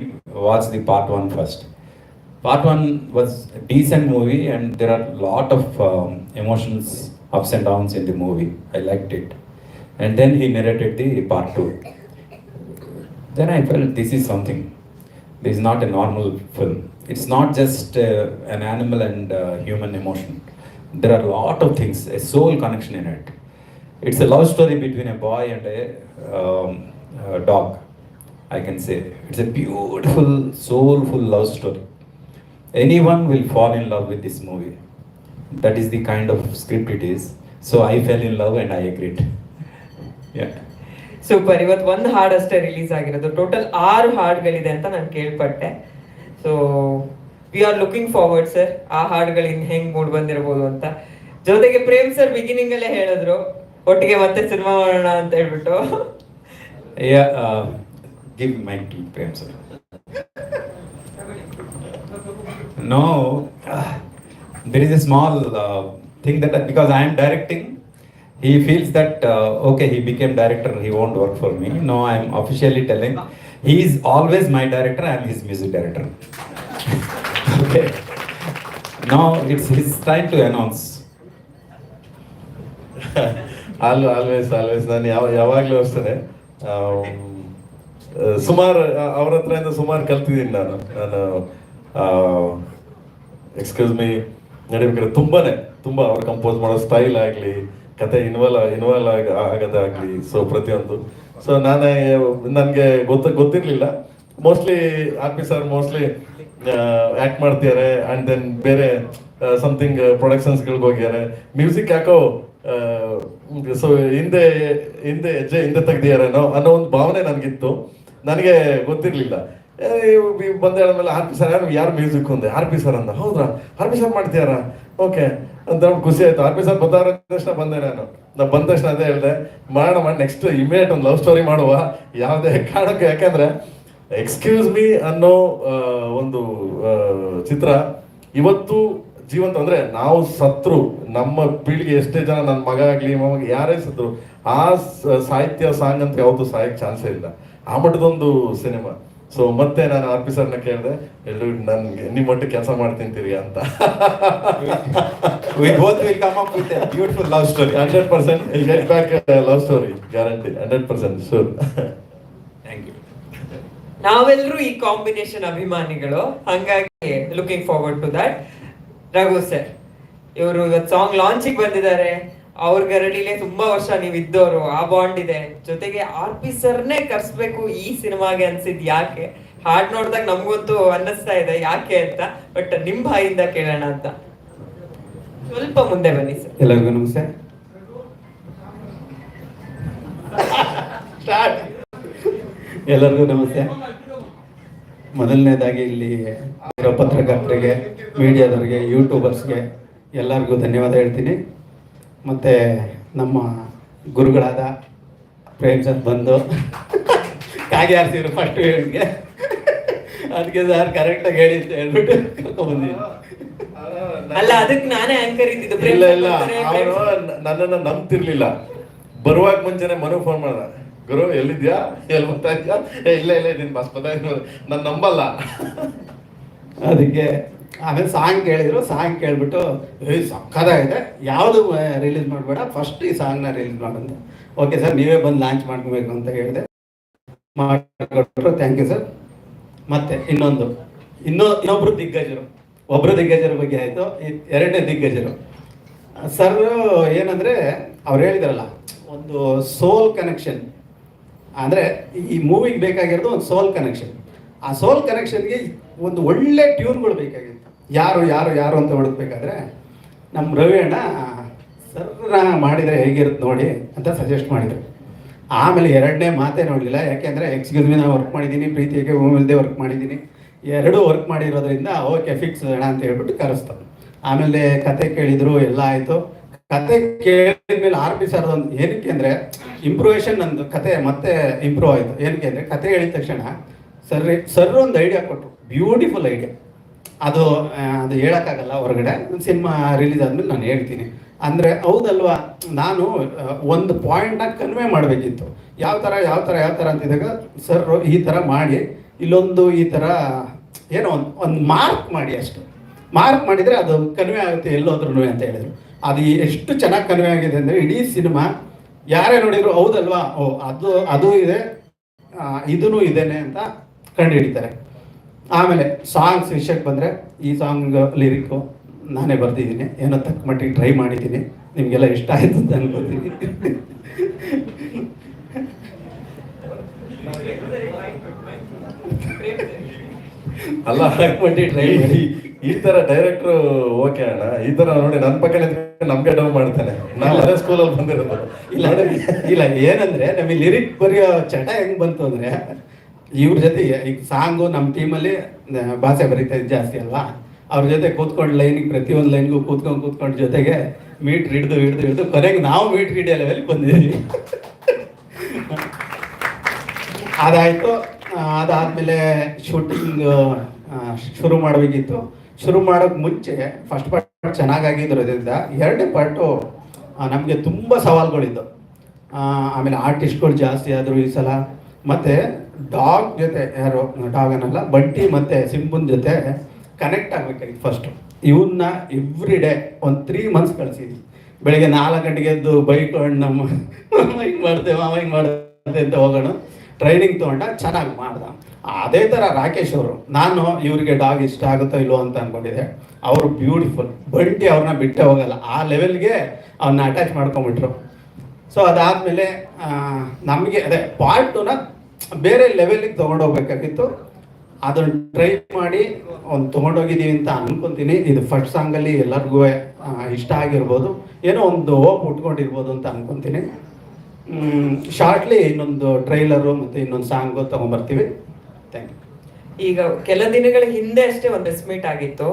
watch the part one first. Part one was a decent movie, and there are a lot of um, emotions, ups and downs in the movie. I liked it. And then he narrated the part two. Then I felt this is something. This is not a normal film. It's not just uh, an animal and uh, human emotion. There are a lot of things, a soul connection in it. It's a love story between a boy and a, um, a dog, I can say. It's a beautiful, soulful love story. Anyone will fall in love with this movie. That is the kind of script it is. So I fell in love and I agreed. Yeah. Super ಇವತ್ತು ಒಂದು ಹಾಡು ಅಷ್ಟೇ release ಆಗಿರೋದು total ಆರು ಹಾಡುಗಳಿದೆ ಅಂತ ನಾನು ಕೇಳ್ಪಟ್ಟೆ so we are looking forward sir ಆ ಹಾಡುಗಳು ಇನ್ ಹೆಂಗ್ ಮೂಡ್ ಬಂದಿರಬಹುದು ಅಂತ ಜೊತೆಗೆ ಪ್ರೇಮ್ ಸರ್ ಬಿಗಿನಿಂಗ್ ಅಲ್ಲೇ ಹೇಳಿದ್ರು ಒಟ್ಟಿಗೆ ಮತ್ತೆ ಸಿನಿಮಾ ಮಾಡೋಣ ಅಂತ ಹೇಳ್ಬಿಟ್ಟು uh, give mic to Prem. No, uh, there is a small uh, thing that because I am directing, he feels that uh, okay, he became director, he won't work for me. No, I am officially telling he is always my director and am music director okay okay. It's his time to announce all always always ನಾನು ಯಾವ, ಯಾವಾಗಲೂ ಅಷ್ಟೇ. ಸುಮಾರು ಅವ್ರ ಹತ್ರದಿಂದ ಸುಮಾರು ಕಲ್ತಿದ್ದೀನಿ ನಾನು. ನಾನು ಎಕ್ಸ್ಕ್ಯೂಸ್ ಮೀ ನಡಿಬೇಕಾದ್ರೆ ತುಂಬಾನೇ, ತುಂಬ ಅವ್ರು ಕಂಪೋಸ್ ಮಾಡೋ ಸ್ಟೈಲ್ ಆಗಲಿ, ಕತೆ ಇನ್ವಾಲ್ವ್ ಇನ್ವಾಲ್ವ್ ಆಗ ಆಗೋದಾಗಲಿ ಸೊ ಪ್ರತಿಯೊಂದು. ಸೊ ನಾನೇ, ನನಗೆ ಗೊತ್ತ, ಗೊತ್ತಿರಲಿಲ್ಲ. ಮೋಸ್ಟ್ಲಿ ಆಫೀಸರ್ ಮೋಸ್ಟ್ಲಿ ಆ್ಯಕ್ಟ್ ಮಾಡ್ತಿದ್ದಾರೆ ಆ್ಯಂಡ್ ದೆನ್ ಬೇರೆ ಸಮಥಿಂಗ್ ಪ್ರೊಡಕ್ಷನ್ಸ್ಗಳಿಗೆ ಹೋಗಿದ್ದಾರೆ ಮ್ಯೂಸಿಕ್ ಯಾಕೋ ಸೊ ಹಿಂದೆ ಹಿಂದೆ ಹೆಜ್ಜೆ ಹಿಂದೆ ತೆಗ್ದಿಯಾರೇನೋ ಅನ್ನೋ ಒಂದು ಭಾವನೆ ನನಗಿತ್ತು. ನನಗೆ ಗೊತ್ತಿರಲಿಲ್ಲ. ಬಂದ ಹೇಳಿದ್ಮೇಲೆ ಆರ್ ಪಿ ಸರ್ ಯಾರು ಯಾರು ಮ್ಯೂಸಿಕ್ ಒಂದೆ ಆರ್ ಪಿ ಸರ್ ಅಂದ. ಹೌದಾ ಆರ್ ಪಿ ಸರ್ ಮಾಡ್ತೀಯಾರ ಓಕೆ ಅಂತ ಖುಷಿ ಆಯ್ತು. ಆರ್ ಪಿ ಸರ್ ಬಂದಾರ ತಕ್ಷಣ ಬಂದೆ ನಾನು. ನಾ ಬಂದ ತಕ್ಷಣ ಅದೇ ಹೇಳಿದೆ, ಮಾಡೋಣ ಮಾಡಿ ನೆಕ್ಸ್ಟ್ ಇಮಿಡಿಯೇಟ್ ಒಂದು ಲವ್ ಸ್ಟೋರಿ ಮಾಡುವ. ಯಾವುದೇ ಕಾರಣಕ್ಕೆ, ಯಾಕಂದ್ರೆ ಎಕ್ಸ್ಕ್ಯೂಸ್ ಮೀ ಅನ್ನೋ ಒಂದು ಚಿತ್ರ ಇವತ್ತು ಜೀವಂತ, ಅಂದ್ರೆ ನಾವು ಸತ್ರು, ನಮ್ಮ ಪೀಳಿಗೆ ಎಷ್ಟೇ ಜನ ನನ್ನ ಮಗ ಆಗ್ಲಿ ಮಗ, ಯಾರೇ ಸತ್ರು, ಆ ಸಾಹಿತ್ಯ ಸಾಂಗ್ ಅಂತ ಯಾವತ್ತೂ ಸಾಯಕ್ ಚಾನ್ಸೇ ಇಲ್ಲ. ಆ ಮಟ್ಟದೊಂದು ಸಿನಿಮಾ. ಸೊ ಮತ್ತೆ ನಾನು ಆಫೀಸರ್ನ ಕೇಳಿದೆ ಎಲ್ಲರೂ ನನ್ಗೆ ನಿಮ್ಮ ಮಟ್ಟ ಕೆಲಸ ಮಾಡ್ತಿಂತೀರಿ ಅಂತ. Both will come up with a beautiful love story. Hundred percent get back love story guarantee hundred percent sure thank you ನಾವೆಲ್ಲರೂ ಈ ಕಾಂಬಿನೇಷನ್ ಅಭಿಮಾನಿಗಳು ಹಂಗಾಗಿ looking forward to that Raghu sir ಇವರು ಇವತ್ತು ಸಾಂಗ್ ಲಾಂಚಿಗೆ ಬಂದಿದ್ದಾರೆ. ಅವ್ರ ಗರಡಿಲೆ ತುಂಬಾ ವರ್ಷ ನೀವು ಇದ್ದವರು ಆ ಬಾಂಡ್ ಇದೆ. ಜೊತೆಗೆ ಆರ್ ಪಿ ಸರ್ನೇ ಕರ್ಸ್ಬೇಕು ಈ ಸಿನಿಮಾಗೆ ಅನ್ಸಿದ್ ಯಾಕೆ? ಹಾಡ್ ನೋಡಿದಾಗ ನಮ್ಗಂತೂ ಅನ್ನಿಸ್ತಾ ಇದೆ ಯಾಕೆ ಅಂತ ಬಟ್ ನಿಮ್ ಬಾಯಿಂದ ಕೇಳೋಣ ಅಂತ. ಸ್ವಲ್ಪ ಮುಂದೆ ಬನ್ನಿ ಸರ್. ಎಲ್ಲರಿಗೂ ನಮಸ್ತೆ. ಎಲ್ಲರಿಗೂ ನಮಸ್ತೆ. ಮೊದಲನೇದಾಗಿ ಇಲ್ಲಿ ಪತ್ರಕರ್ತರಿಗೆ ಮೀಡಿಯಾದವರಿಗೆ ಯೂಟ್ಯೂಬರ್ಸ್ಗೆ ಎಲ್ಲರಿಗೂ ಧನ್ಯವಾದ ಹೇಳ್ತೀನಿ. ಮತ್ತು ನಮ್ಮ ಗುರುಗಳಾದ ಪ್ರೇಮ್ ಸರ್ ಬಂದು ಕಾಗೆ ಆರಿಸಿದ್ರು ಫಸ್ಟ್ ಹೇಳಿಗೆ ಅದಕ್ಕೆ ಸರ್ ಕರೆಕ್ಟಾಗಿ ಹೇಳಿ ಅಂತ ಹೇಳ್ಬಿಟ್ಟು ಕರ್ಕೊಂಡ್ಬಂದಿದ್ದೀನಿ ಅಲ್ಲ ಅದಕ್ಕೆ ನಾನೇ ಆಂಕರ್ ಇದ್ದಿದ್ದು. ಇಲ್ಲ ಇಲ್ಲ. ಅವರು ಅವನು ನನ್ನನ್ನ ನಂಬ್ತಿರ್ಲಿಲ್ಲ. ಬರುವಾಗ ಮುಂಚೆನೆ ಮನು ಫೋನ್ ಮಾಡ್ದ. ಗುರು ಎಲ್ಲಿದ್ಯಾ? ಎಲ್ಲಿ ಬರ್ತಾ ಇದ್ಯಾ? ಏ ಇಲ್ಲ ಇಲ್ಲ ಇದೀನಿ ಬಸ್ ಬರ್ತಾ ನಾನು ನಂಬಲ್ಲ. ಅದಕ್ಕೆ ಆಮೇಲೆ ಸಾಂಗ್ ಕೇಳಿದ್ರು, ಸಾಂಗ್ ಕೇಳ್ಬಿಟ್ಟು ಸಕ್ಕದ ಇದೆ ಯಾವುದು ರಿಲೀಸ್ ಮಾಡಬೇಡ. ಫಸ್ಟ್ ಈ ಸಾಂಗ್ನ ರಿಲೀಸ್ ಮಾಡಂತ ಓಕೆ ಸರ್ ನೀವೇ ಬಂದು ಲಾಂಚ್ ಮಾಡ್ಕೋಬೇಕು ಅಂತ ಹೇಳಿದೆ. ಮಾಡಿಕೊಟ್ರು. ಥ್ಯಾಂಕ್ ಯು ಸರ್ ಮತ್ತೆ ಇನ್ನೊಂದು. ಇನ್ನೊ, ಇನ್ನೊಬ್ರು ದಿಗ್ಗಜರು. ಒಬ್ರು ದಿಗ್ಗಜರ ಬಗ್ಗೆ ಆಯಿತು. ಎರಡನೇ ದಿಗ್ಗಜರು. ಸರ್, ಏನಂದ್ರೆ, ಅವ್ರು ಹೇಳಿದಾರಲ್ಲ, ಒಂದು ಸೋಲ್ ಕನೆಕ್ಷನ್ ಅಂದರೆ, ಈ ಮೂವಿಗೆ ಬೇಕಾಗಿರೋದು ಒಂದು ಸೋಲ್ ಕನೆಕ್ಷನ್ ಆ ಸೋಲ್ ಕನೆಕ್ಷನ್ಗೆ ಒಂದು ಒಳ್ಳೆ ಟ್ಯೂನ್ಗಳು ಬೇಕಾಗಿತ್ತು ಯಾರು ಯಾರು ಯಾರು ಅಂತ ಹುಡುಕ್ಬೇಕಾದ್ರೆ ನಮ್ಮ ರವಿ ಅಣ್ಣ ಸರ್ರ ಮಾಡಿದರೆ ಹೇಗಿರುತ್ತೆ ನೋಡಿ ಅಂತ ಸಜೆಸ್ಟ್ ಮಾಡಿದರು. ಆಮೇಲೆ ಎರಡನೇ ಮಾತೇ ನೋಡಲಿಲ್ಲ, ಯಾಕೆಂದರೆ ಎಕ್ಸ್ಕ್ಯೂಸ್ ಮೀ ನಾನು ವರ್ಕ್ ಮಾಡಿದ್ದೀನಿ ಪ್ರೀತಿಗೆ ಭೂಮಿಲ್ದೆ ವರ್ಕ್ ಮಾಡಿದ್ದೀನಿ. ಎರಡೂ ವರ್ಕ್ ಮಾಡಿರೋದ್ರಿಂದ ಓಕೆ ಫಿಕ್ಸ್ ಅಣ್ಣ ಅಂತ ಹೇಳ್ಬಿಟ್ಟು ಕರೆಸ್ತಾರೆ. ಆಮೇಲೆ ಕತೆ ಕೇಳಿದರು, ಎಲ್ಲ ಆಯಿತು. ಕತೆ ಕೇಳಿದ್ಮೇಲೆ ಆರ್ ಪಿ ಸರ್ ಒಂದು ಏನಕ್ಕೆ ಅಂದರೆ ಇಂಪ್ರೂವೇಷನ್ ನಂದು ಕತೆ ಮತ್ತೆ ಇಂಪ್ರೂವ್ ಆಯಿತು. ಏನಕ್ಕೆ ಅಂದರೆ ಕತೆ ಹೇಳಿದ ತಕ್ಷಣ ಸರ್ ಸರ್ ಒಂದು ಐಡಿಯಾ ಕೊಟ್ಟರು ಬ್ಯೂಟಿಫುಲ್ ಐಡಿಯಾ ಅದು ಅದು ಹೇಳೋಕ್ಕಾಗಲ್ಲ ಹೊರಗಡೆ. ಸಿನಿಮಾ ರಿಲೀಸ್ ಆದ್ಮೇಲೆ ನಾನು ಹೇಳ್ತೀನಿ. ಅಂದರೆ ಹೌದಲ್ವಾ? ನಾನು ಒಂದು ಪಾಯಿಂಟ್ನ ಕನ್ವೆ ಮಾಡಬೇಕಿತ್ತು. ಯಾವ ಥರ ಯಾವ ಥರ ಯಾವ ಥರ ಅಂತಿದ್ದಾಗ ಸರ್ ಈ ಥರ ಮಾಡಿ. ಇಲ್ಲೊಂದು ಈ ಥರ ಏನೋ ಒಂದು ಒಂದು ಮಾರ್ಕ್ ಮಾಡಿ ಅಷ್ಟು. ಮಾರ್ಕ್ ಮಾಡಿದರೆ ಅದು ಕನ್ವೆ ಆಗುತ್ತೆ ಎಲ್ಲೋದ್ರೂ ಅಂತ ಹೇಳಿದ್ರು. ಅದು ಎಷ್ಟು ಚೆನ್ನಾಗಿ ಕನ್ವೆ ಆಗಿದೆ ಅಂದರೆ ಇಡೀ ಸಿನಿಮಾ ಯಾರೇ ನೋಡಿದ್ರು ಹೌದಲ್ವಾ? ಓ, ಅದು ಅದು ಇದೆ ಇದೂ ಇದೇನೆ ಅಂತ ಕಂಡು ಹಿಡಿತಾರೆ ಆಮೇಲೆ ಸಾಂಗ್ಸ್ ವಿಷಯಕ್ಕೆ ಬಂದರೆ ಈ ಸಾಂಗ್ ಲಿರಿಕ್ಕು ನಾನೇ ಬರ್ದಿದ್ದೀನಿ. ಏನೋ ತಕ್ಕ ಮಟ್ಟಿಗೆ ಟ್ರೈ ಮಾಡಿದ್ದೀನಿ. ನಿಮಗೆಲ್ಲ ಇಷ್ಟ ಆಯ್ತು ಅಂತ ಅನ್ಕೋತೀನಿ. ಅಲ್ಲ ತಕ್ಕ ಮಟ್ಟಿಗೆ ಟ್ರೈ ಮಾಡಿ. ಈ- ತರ ಡೈರೆಕ್ಟ್ರು ಓಕೆ ಅಣ್ಣ. ಈ ತರ ನೋಡಿ ನನ್ನ ಪಕ್ಕ ನಮ್ಗೆ ಡೌ ಮಾಡ್ತಾನೆ. ನಾವು ಅದೇ ಸ್ಕೂಲಲ್ಲಿ ಬಂದಿರೋದು. ಇಲ್ಲ ಇಲ್ಲ ಏನಂದ್ರೆ ನಮಗೆ ಲಿರಿಕ್ ಬರೆಯೋ ಚಟ ಹೆಂಗ್ ಬಂತು ಅಂದ್ರೆ ಇವ್ರ ಜೊತೆ ಈಗ ಸಾಂಗು ನಮ್ಮ ಟೀಮಲ್ಲಿ ಭಾಷೆ ಬರೀತಾ ಇದ್ದು ಜಾಸ್ತಿ ಅಲ್ವಾ? ಅವ್ರ ಜೊತೆ ಕೂತ್ಕೊಂಡು ಲೈನಿಗೆ ಪ್ರತಿಯೊಂದು ಲೈನ್ಗೂ ಕೂತ್ಕೊಂಡು ಕೂತ್ಕೊಂಡು ಜೊತೆಗೆ ಮೀಟ್ ಹಿಡ್ದು ಹಿಡ್ದು ಹಿಡ್ದು ಕೊನೆಗೆ ನಾವು ಮೀಟ್ ಹಿಡಿಯೋ ಲೆವೆಲ್ ಬಂದಿದ್ದೀವಿ ಅದಾಯಿತು. ಅದಾದಮೇಲೆ ಶೂಟಿಂಗ್ ಶುರು ಮಾಡಬೇಕಿತ್ತು. ಶುರು ಮಾಡೋಕ್ಕೆ ಮುಂಚೆ ಫಸ್ಟ್ ಪಾರ್ಟ್ ಚೆನ್ನಾಗಾಗಿದ್ರೋದ್ರಿಂದ ಎರಡನೇ ಪಾರ್ಟು ನಮಗೆ ತುಂಬ ಸವಾಲುಗಳಿದ್ದು ಆ, ಆಮೇಲೆ ಆರ್ಟಿಸ್ಟ್ಗಳು ಜಾಸ್ತಿ ಆದರು ಈ ಸಲ. ಮತ್ತು ಡಾಗ್ ಜೊತೆ ಯಾರು ಡಾಗ್ ಅನ್ನಲ್ಲ ಬಂಟಿ ಮತ್ತು ಸಿಂಬುನ್ ಜೊತೆ ಕನೆಕ್ಟ್ ಆಗಬೇಕಾಗಿತ್ತು ಫಸ್ಟು ಇವನ್ನ ಎವ್ರಿ ಡೇ ಒಂದು ತ್ರೀ ಮಂತ್ಸ್ ಕಳಿಸಿದ್ವಿ. ಬೆಳಿಗ್ಗೆ ನಾಲ್ಕು ಗಂಟೆಗೆ ಎದ್ದು ಬೈಕ್ ನಮ್ಮ ಹಿಂಗೆ ಮಾಡಿದೆ ಮಾವ ಹಿಂಗೆ ಮಾಡ್ತೇವೆ ಅಂತ ಹೋಗೋಣ. ಟ್ರೈನಿಂಗ್ ತೊಗೊಂಡ ಚೆನ್ನಾಗಿ ಮಾಡ್ದ. ಅದೇ ಥರ ರಾಕೇಶ್ ಅವರು, ನಾನು ಇವರಿಗೆ ಡಾಗ್ ಇಷ್ಟ ಆಗುತ್ತೋ ಇಲ್ಲೋ ಅಂತ ಅಂದ್ಕೊಂಡಿದ್ದೆ ಅವರು ಬ್ಯೂಟಿಫುಲ್ ಬಂಟಿ ಅವ್ರನ್ನ ಬಿಟ್ಟೆ ಹೋಗಲ್ಲ. ಆ ಲೆವೆಲ್ಗೆ ಅವನ್ನ ಅಟ್ಯಾಚ್ ಮಾಡ್ಕೊಂಬಿಟ್ರು ಸೊ ಅದಾದಮೇಲೆ ನಮಗೆ, ಅದೇ ಪಾರ್ಟುನ ಬೇರೆ ಲೆವೆಲಿಗೆ ತೊಗೊಂಡೋಗ್ಬೇಕಾಗಿತ್ತು. ಅದನ್ನ ಟ್ರೈ ಮಾಡಿ ಒಂದು ತೊಗೊಂಡೋಗಿದ್ದೀವಿ ಅಂತ ಅನ್ಕೊಂತೀನಿ. ಇದು ಫಸ್ಟ್ ಸಾಂಗಲ್ಲಿ ಎಲ್ಲರಿಗೂ ಇಷ್ಟ ಆಗಿರ್ಬೋದು. ಏನೋ ಒಂದು ಹೋಪ್ ಉಟ್ಕೊಂಡಿರ್ಬೋದು ಅಂತ ಅನ್ಕೊಂತೀನಿ. ಶಾರ್ಟ್ಲಿ ಇನ್ನೊಂದು ಟ್ರೈಲರು ಮತ್ತು ಇನ್ನೊಂದು ಸಾಂಗು ತೊಗೊಂಬರ್ತೀವಿ. ಥ್ಯಾಂಕ್ ಯು ಈಗ ಕೆಲ ದಿನಗಳ ಹಿಂದೆ ಅಷ್ಟೇ ಒಂದು ಪ್ರೆಸ್ ಆಗಿತ್ತು.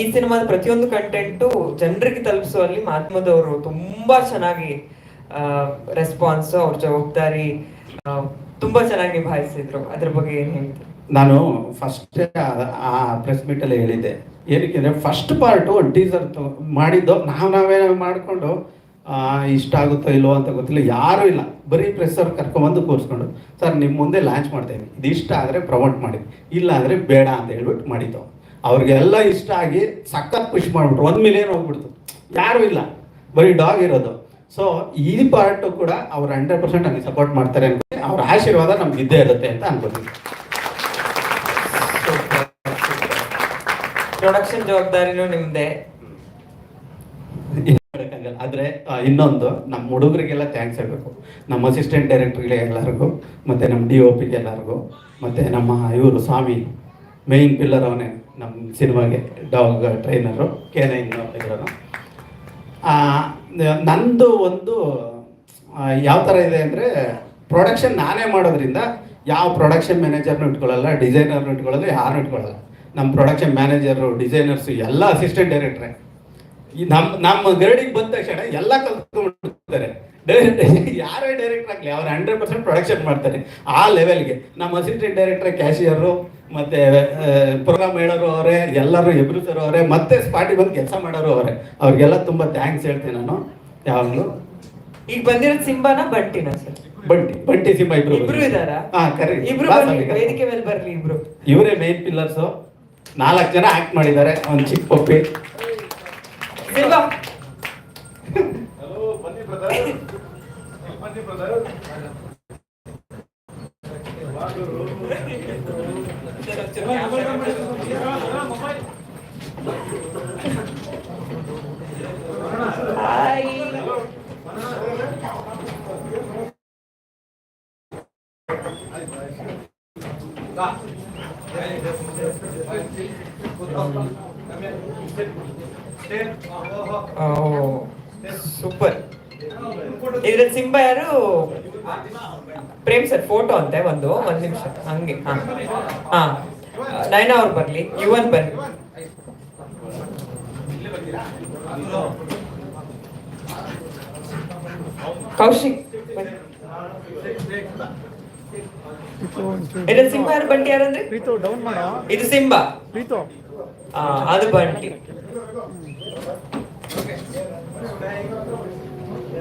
ಈ ಸಿನಿಮಾದ ಪ್ರತಿಯೊಂದು ಕಂಟೆಂಟು ಜನರಿಗೆ ತಲುಪಿಸುವಲ್ಲಿ ಮಹಾತ್ಮದವರು ತುಂಬಾ ಚೆನ್ನಾಗಿ ರೆಸ್ಪಾನ್ಸ್ ಅವ್ರ ಜವಾಬ್ದಾರಿ ತುಂಬಾ ಚೆನ್ನಾಗಿ ನಿಭಾಯಿಸಿದ್ರು. ಅದ್ರ ಬಗ್ಗೆ ನಾನು ಫಸ್ಟ್ ಆ ಪ್ರೆಸ್ ಮೀಟಲ್ಲಿ ಹೇಳಿದ್ದೆ. ಏನಕ್ಕೆ ಅಂದರೆ ಫಸ್ಟ್ ಪಾರ್ಟು ಟೀಸರ್ ಮಾಡಿದ್ದು ನಾವು ನಾವೇ ಮಾಡಿಕೊಂಡು ಇಷ್ಟ ಆಗುತ್ತೋ ಇಲ್ವೋ ಅಂತ ಗೊತ್ತಿಲ್ಲ. ಯಾರೂ ಇಲ್ಲ. ಬರೀ ಪ್ರೆಸ್ಸವ್ರು ಕರ್ಕೊಂಬಂದು ಕೂರಿಸ್ಕೊಂಡು, ಸರ್ ನಿಮ್ಮ ಮುಂದೆ ಲಾಂಚ್ ಮಾಡ್ತೇವೆ ಇದು ಇಷ್ಟ ಆದರೆ ಪ್ರಮೋಟ್ ಮಾಡಿ. ಇಲ್ಲ ಬೇಡ ಅಂತ ಹೇಳ್ಬಿಟ್ಟು ಮಾಡಿದ್ದು. ಅವ್ರಿಗೆಲ್ಲ ಇಷ್ಟ ಆಗಿ ಸಖತ್ ಖುಷಿ ಮಾಡಿಬಿಟ್ರು. ಒಂದು ಮಿಲಿಯನ್ ಹೋಗ್ಬಿಡ್ತು. ಯಾರೂ ಇಲ್ಲ. ಬರೀ ಡಾಗ್ ಇರೋದು. ಸೊ ಈ ಪಾರ್ಟು ಕೂಡ ಅವ್ರು ಹಂಡ್ರೆಡ್ ಪರ್ಸೆಂಟ್ ನಮಗೆ ಸಪೋರ್ಟ್ ಮಾಡ್ತಾರೆ ಅನ್ಕೊಂಡು ಅವ್ರ ಆಶೀರ್ವಾದ ನಮ್ಗೆ ಇದ್ದೇ ಇರುತ್ತೆ ಅಂತ ಅನ್ಕೋತೀನಿ. ಪ್ರೊಡಕ್ಷನ್ ಜವಾಬ್ದಾರಿನೂ ನಿಮ್ದೆ. ಆದರೆ ಇನ್ನೊಂದು ನಮ್ಮ ಹುಡುಗರಿಗೆಲ್ಲ ಥ್ಯಾಂಕ್ಸ್ ಹೇಳಬೇಕು. ನಮ್ಮ ಅಸಿಸ್ಟೆಂಟ್ ಡೈರೆಕ್ಟರ್ಗೆ ಎಲ್ಲರಿಗೂ ಮತ್ತೆ ನಮ್ಮ ಡಿ ಒ ಪಿಗೆ ಎಲ್ಲರಿಗೂ ಮತ್ತೆ ನಮ್ಮ ಇವರು ಸ್ವಾಮಿ ಮೇಯ್ನ್ ಪಿಲ್ಲರ್ ಅವನೇ ನಮ್ಮ ಸಿನಿಮಾಗೆ ಡಾಗ್ ಟ್ರೈನರು ಕೆ ನೈನ್ ನಂದು ಒಂದು ಯಾವ ಥರ ಇದೆ ಅಂದರೆ ಪ್ರೊಡಕ್ಷನ್ ನಾನೇ ಮಾಡೋದ್ರಿಂದ ಯಾವ ಪ್ರೊಡಕ್ಷನ್ ಮ್ಯಾನೇಜರ್ನು ಇಟ್ಕೊಳ್ಳಲ್ಲ ಡಿಸೈನರ್ನು ಇಟ್ಕೊಳ್ಳಲ್ಲ ಯಾರು ಇಟ್ಕೊಳ್ಳಲ್ಲ. ನಮ್ಮ ಪ್ರೊಡಕ್ಷನ್ ಮ್ಯಾನೇಜರು ಡಿಸೈನರ್ಸು ಎಲ್ಲ ಅಸಿಸ್ಟೆಂಟ್ ಡೈರೆಕ್ಟ್ರೆ ನಮ್ಮ ನಮ್ಮ ಗರಡಿಗೆ ಬಂದ ತಕ್ಷಣ ಎಲ್ಲ ಕಲ್ತ್ಕೊಂಡ್ಬಿಡ್ತಾರೆ. ಯಾರೇ ಡೈರೆಕ್ಟರ್ ಆಗಲಿ ಅವ್ರು ಹಂಡ್ರೆಡ್ ಪರ್ಸೆಂಟ್ ಪ್ರೊಡಕ್ಷನ್ ಮಾಡ್ತಾರೆ. ಆ ಲೆವೆಲ್ಗೆ ನಮ್ಮ ಅಸಿಸ್ಟೆಂಟ್ ಡೈರೆಕ್ಟರ್ ಕ್ಯಾಶಿಯರು ಮತ್ತೆ ಪ್ರೋಗ್ರಾಮ್ ಹೇಳೋರು ಅವರೇ ಎಲ್ಲರೂ ಎಬ್ರಿಸರು ಅವರೇ ಮತ್ತೆ ಸ್ಪಾಟಿ ಬಂದು ಕೆಲಸ ಮಾಡೋರು ಅವರೇ. ಅವ್ರಿಗೆಲ್ಲ ತುಂಬ ಥ್ಯಾಂಕ್ಸ್ ಹೇಳ್ತೀನಿ ನಾನು. ಯಾವಾಗಲೂ. ಈಗ ಬಂದಿರೋದು ಸಿಂಬಾನ ಬಂಟಿನ ಸರ್ ಬಂಟಿ ಬಂಟಿ ಸಿಂಬಾ ಇಬ್ರು ಇಬ್ರು ಇದಾರಾ? ಹಾ ಕರೆ. ಇಬ್ರು ವೇದಿಕೆ ಮೇಲೆ ಬರ್ಲಿ ಇಬ್ರು ಇವರೇ ಮೇನ್ ಪಿಲ್ಲರ್ಸ್ ನಾಲ್ಕು ಜನ ಆಕ್ಟ್ ಮಾಡಿದ್ದಾರೆ. ಒಂದು ಚಿಕ್ಕ ಪಪ್ಪಿ. ಸಿಲ್ವಾ సూపర్ ಇದ್ರಲ್ಲಿ ಸಿಂಬ ಯಾರು? ಪ್ರೇಮ್ ಸರ್ ಫೋಟೋ ಅಂತೆ ಒಂದು ಒಂದ್ ನಿಮಿಷ. ಹಂಗೆ ಹಾ. ಹಾ. ನಯನ ಅವ್ರು ಬರ್ಲಿ ಯುವನ್ ಬರ್ಲಿ. ಕೌಶಿಕ್ ಇದ್ರ ಇದು ಸಿಂಹ ಯಾರು? ಬಂಟಿ ಯಾರಂದ್ರೆ ಇದು ಸಿಂಬ. ಅದು ಬಂಟಿ.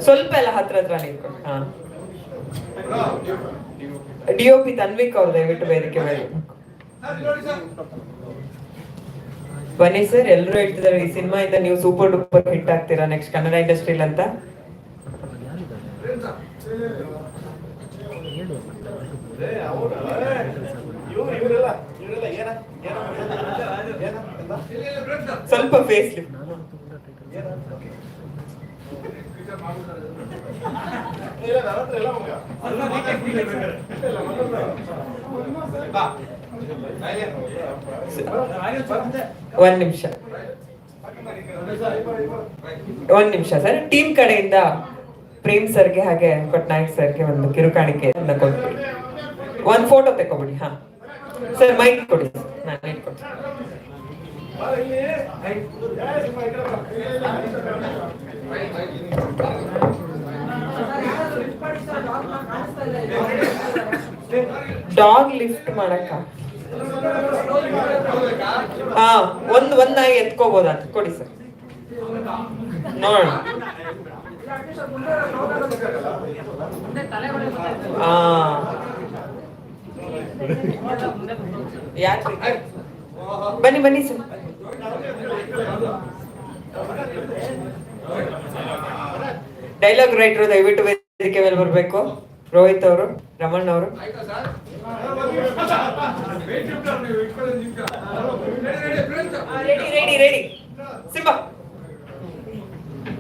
ಸ್ವಲ್ಪ ಎಲ್ಲ ಹತ್ರ ಹತ್ರ ನಿಂತ್ಕೊಂಡು. ಹಾ. ಡಿ ಒ ಪಿ ತನ್ವಿಕ್ ಅವ್ರು ದಯವಿಟ್ಟು ವೇದಿಕೆ ಮೇಲೆ ಬನ್ನಿ ಸರ್ ಎಲ್ಲರೂ ಹೇಳ್ತಿದ್ದಾರೆ, ಈ ಸಿನಿಮಾ ಇಂದ ನೀವು ಸೂಪರ್ ಡೂಪರ್ ಹಿಟ್ ಆಗ್ತೀರಾ ನೆಕ್ಸ್ಟ್ ಕನ್ನಡ ಇಂಡಸ್ಟ್ರಿಲ್ ಅಂತ? ಸ್ವಲ್ಪ ಫೇಸ್ (laughs) ಒಂದ್ ನಿಮಿಷ. ಒಂದ್ ನಿಮಿಷ ಸರ್. ಟೀಮ್ ಕಡೆಯಿಂದ ಪ್ರೇಮ್ ಸರ್ಗೆ ಹಾಗೆ ಪಟ್ನಾಯಕ್ ಸರ್ಗೆ ಒಂದು ಕಿರುಕಾಣಿಕೆ ಕೊಡ್ತೀವಿ. ಒಂದ್ ಫೋಟೋ ತಕೊಬಿಡಿ ಹಾ. ಸರ್ ಮೈಕ್ ಕೊಡಿ ನಾನು ಇಟ್ಕೊಡ್ತೀನಿ ಡಾಗ್ ಲಿಫ್ಟ್ ಮಾಡಕ್ಕ? ಹಾ, ಒಂದ್ ಒಂದ್ ನಾಯಿ ಎತ್ಕೋಬೋದಾ ಕೊಡಿ ಸರ್. ನೋಡಿ ಯಾಕೆ ಬನ್ನಿ ಬನ್ನಿ ಸರ್. ಡೈಲಾಗ್ ರೈಟರ್ ದಯವಿಟ್ಟು ವೇದಿಕೆ ಮೇಲೆ ಬರಬೇಕು. ರೋಹಿತ್ ಅವರು ರಮಣ್ ಅವರು. Ready ready ready.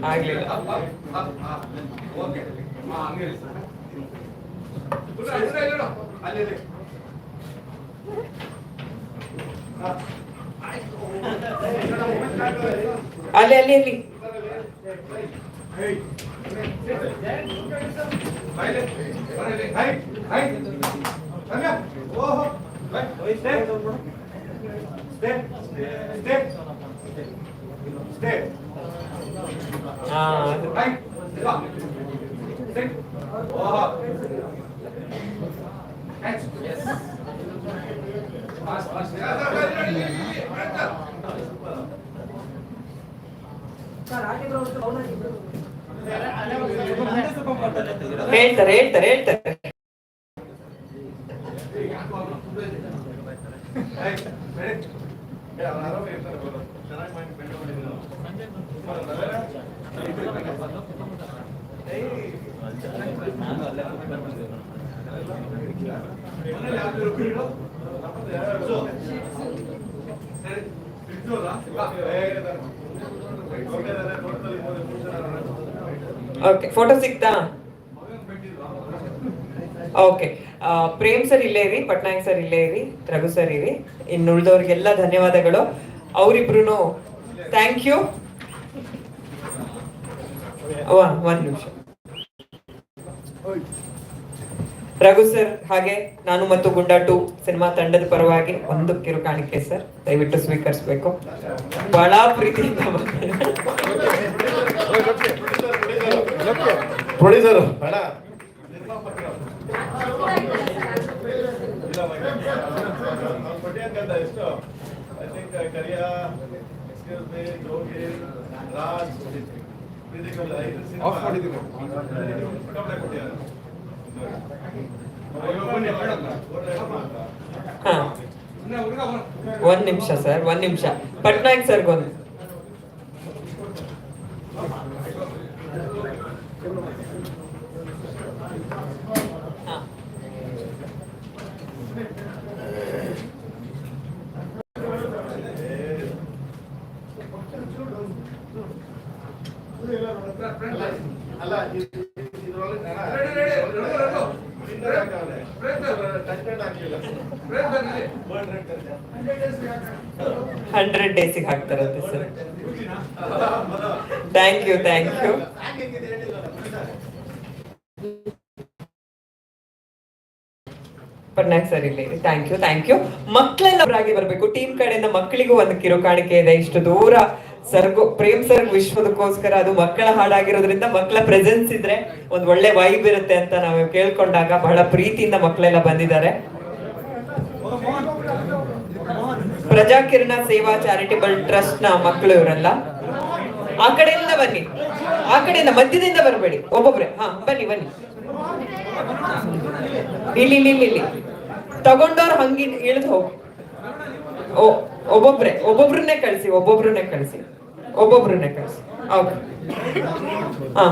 ಆಗ್ಲಿಲ್ಲ ಅಲ್ಲಿ ಅಲ್ಲಿ ಅಲ್ಲಿ. ಹಾ ಹೇಳ್ತಾರೆ ಹೇಳ್ತಾರೆ ಹೇಳ್ತಾರೆ. ಓಕೆ ಫೋಟೋ ಸಿಕ್ತಾ ಓಕೆ ಪ್ರೇಮ್ ಸರ್ ಇಲ್ಲೇ ಇರಿ ಪಟ್ನಾಯಕ್ ಸರ್ ಇಲ್ಲೇ ಇರಿ ರಘು ಸರ್ ಇರಿ. ಇನ್ನು ಉಳಿದವ್ರಿಗೆಲ್ಲ ಧನ್ಯವಾದಗಳು. ಅವರಿಬ್ರು ಥ್ಯಾಂಕ್ ಯು ಒಂದ್ ನಿಮಿಷ. ರಘು ಸರ್ ಹಾಗೆ ನಾನು ಮತ್ತು ಗುಂಡಾ ಟು ಸಿನಿಮಾ ತಂಡದ ಪರವಾಗಿ ಒಂದು ಕಿರುಕಾಣಿಕೆ ಸರ್. ದಯವಿಟ್ಟು ಸ್ವೀಕರಿಸಬೇಕು. ಬಹಳ ಪ್ರೀತಿಯಿಂದ ಬಂದಿದೆ. ಪ್ರೊಡ್ಯೂಸರ್ ಬೇಡ ಹಾ ಒಂದ್ ನಿಮಿಷ ಸರ್ ಒಂದ್ ನಿಮಿಷ ಪಟ್ನಾಯಕ್ ಸರ್ಗೊಂದು ಹಂಡ್ರೆಡ್ ಡೇಸಿಗೆ ಹಾಕ್ತಾರಂತೆ sir. Thank you thank you Patnaik sir ಇಲ್ಲಿ ಥ್ಯಾಂಕ್ ಯು ಥ್ಯಾಂಕ್ ಯು ಮಕ್ಕಳೆಲ್ಲ ಅವರಾಗಿ ಬರಬೇಕು ಟೀಮ್ ಕಡೆಯಿಂದ ಮಕ್ಕಳಿಗೂ ಒಂದು ಕಿರುಕಾಣಿಕೆ ಇದೆ. ಇಷ್ಟು ದೂರ ಸರ್ಗು, ಪ್ರೇಮ್ ಸರ್ಗ್ ವಿಶ್ವದಕ್ಕೋಸ್ಕರ ಅದು ಮಕ್ಕಳ ಹಾಡಾಗಿರೋದ್ರಿಂದ ಮಕ್ಕಳ ಪ್ರೆಸೆನ್ಸ್ ಇದ್ರೆ ಒಂದ್ ಒಳ್ಳೆ ವೈಬ್ ಇರುತ್ತೆ ಅಂತ ನಾವು ಕೇಳ್ಕೊಂಡಾಗ ಬಹಳ ಪ್ರೀತಿಯಿಂದ ಮಕ್ಕಳೆಲ್ಲ ಬಂದಿದ್ದಾರೆ. ಪ್ರಜಾಕಿರಣ ಸೇವಾ ಚಾರಿಟೇಬಲ್ ಟ್ರಸ್ಟ್ನ ಮಕ್ಕಳು ಇವರೆಲ್ಲ? ಆ ಕಡೆಯಿಂದ ಬನ್ನಿ. ಆ ಕಡೆಯಿಂದ ಮಧ್ಯದಿಂದ ಬರಬೇಡಿ. ಒಬ್ಬೊಬ್ರೆ. ಹಾ, ಬನ್ನಿ ಬನ್ನಿ. ಇಲ್ಲಿ ಇಲ್ಲಿ ಇಲ್ಲಿ ತಗೊಂಡವ್ರು ಹಂಗಿ ಇಳಿದು ಹೋಗಿ. ಒಬ್ಬೊಬ್ರೆ. ಒಬ್ಬೊಬ್ರನ್ನೇ ಕಳಿಸಿ ಒಬ್ಬೊಬ್ರನ್ನೇ ಕಳಿಸಿ. ಒಬ್ಬೊಬ್ರನ್ನೇ ಕಳಿಸಿ. ಓಕೆ. ಹಾ.